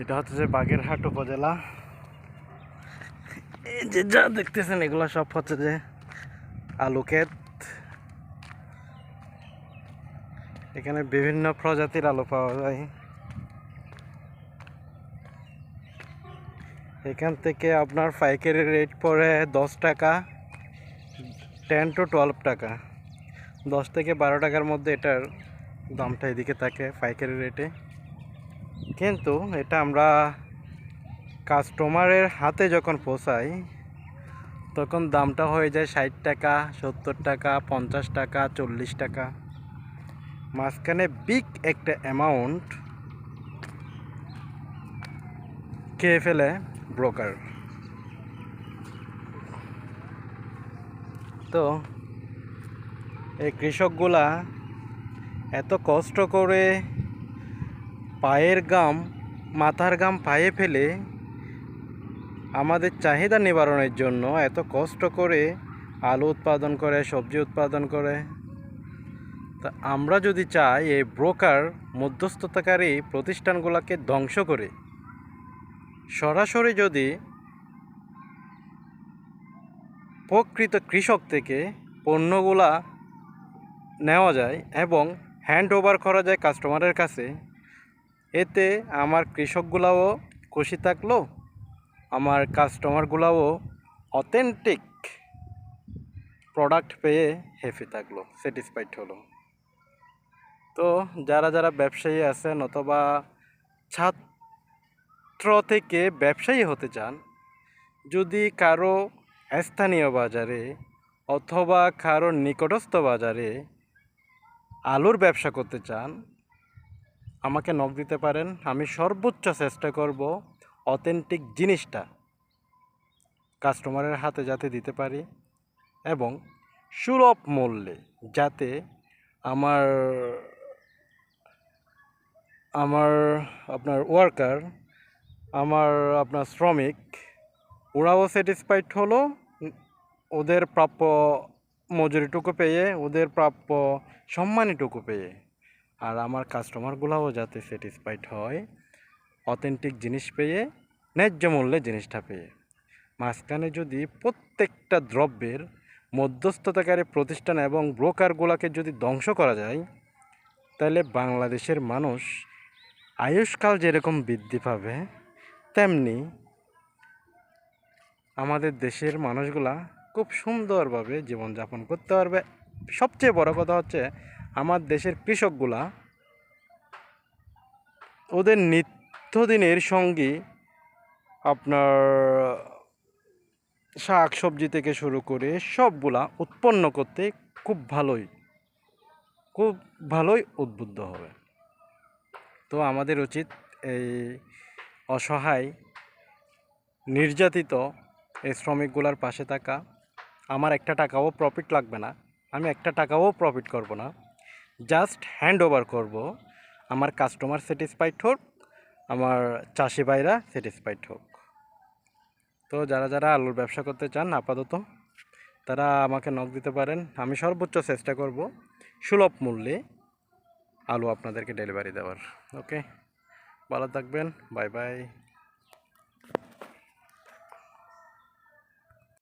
এটা হচ্ছে বাগেরহাট উপজেলা। এই যে যা দেখতেছেন, এগুলো সব হচ্ছে যে আলু ক্ষেত। এখানে বিভিন্ন প্রজাতির আলু পাওয়া যায়। এখান থেকে আপনার পাইকারি রেট পড়ে দশ টাকা টেন টু টুয়েলভ টাকা। দশ থেকে বারো টাকার মধ্যে এটার দামটা এদিকে থাকে পাইকারি রেটে কিন্তু এটা আমরা কাস্টমারের হাতে যখন পৌঁছাই, তখন দামটা হয়ে যায় ষাট টাকা, সত্তর টাকা, পঞ্চাশ টাকা, চল্লিশ টাকা। মাঝখানে বিগ একটা অ্যামাউন্ট খেয়ে ফেলে ব্রোকার তো, এই কৃষকগুলা এত কষ্ট করে পায়ের গাম, মাথার গাম পায়ে ফেলে আমাদের চাহিদা নিবারণের জন্য এত কষ্ট করে আলু উৎপাদন করে, সবজি উৎপাদন করে। তা আমরা যদি চাই এই ব্রোকার মধ্যস্থতাকারী প্রতিষ্ঠানগুলোকে ধ্বংস করে, সরাসরি যদি প্রকৃত কৃষক থেকে পণ্যগুলা নেওয়া যায় এবং হ্যান্ড ওভার করা যায় কাস্টমারের কাছে, এতে আমার কৃষকগুলাও খুশি থাকল। আমার কাস্টমারগুলাও অথেন্টিক প্রোডাক্ট পেয়ে হ্যাপি থাকল স্যাটিসফাইড হলো। তো যারা যারা ব্যবসায়ী আছেন অথবা ছাত্র থেকে ব্যবসায়ী হতে চান, যদি কারও স্থানীয় বাজারে অথবা কারও নিকটস্থ বাজারে আলুর ব্যবসা করতে চান, আমাকে নখ দিতে পারেন। আমি সর্বোচ্চ চেষ্টা করব অথেন্টিক জিনিসটা কাস্টমারের হাতে যাতে দিতে পারি এবং সুলভ মূল্যে যাতে আমার আমার আপনার ওয়ার্কার আমার আপনার শ্রমিক, ওরাও স্যাটিসফাইড হলো, ওদের প্রাপ্য মজুরিটুকু পেয়ে, ওদের প্রাপ্য সম্মানীটুকু পেয়ে, আর আমার কাস্টমারগুলোও যাতে স্যাটিসফাইড হয় অথেন্টিক জিনিস পেয়ে, ন্যায্য মূল্যে জিনিসটা পেয়ে। মাঝখানে যদি প্রত্যেকটা দ্রব্যের মধ্যস্থতাকারী প্রতিষ্ঠান এবং ব্রোকারগুলোকে যদি ধ্বংস করা যায়, তাহলে বাংলাদেশের মানুষ আয়ুষ্কাল যেরকম বৃদ্ধি পাবে, তেমনি আমাদের দেশের মানুষগুলা খুব সুন্দরভাবে জীবনযাপন করতে পারবে। সবচেয়ে বড় কথা হচ্ছে, আমার দেশের কৃষকগুলা ওদের নিত্যদিনের সঙ্গে আপনার শাক সবজি থেকে শুরু করে সবগুলা উৎপন্ন করতে খুব ভালোই খুব ভালোই উদ্বুদ্ধ হবে। তো আমাদের উচিত এই অসহায়, নির্যাতিত এই শ্রমিকগুলার পাশে থাকা। আমার একটা টাকাও প্রফিট লাগবে না, আমি একটা টাকাও প্রফিট করব না। জাস্ট হ্যান্ড ওভার করব। আমার কাস্টমার স্যাটিসফাইড হোক আমার চাষি ভাইরা স্যাটিসফাইড হোক। তো যারা যারা আলুর ব্যবসা করতে চান, আপাতত তারা আমাকে নখ দিতে পারেন। আমি সর্বোচ্চ চেষ্টা করব সুলভ মূল্যে আলু আপনাদেরকে ডেলিভারি দেওয়ার। ওকে ভালো থাকবেন। Bye bye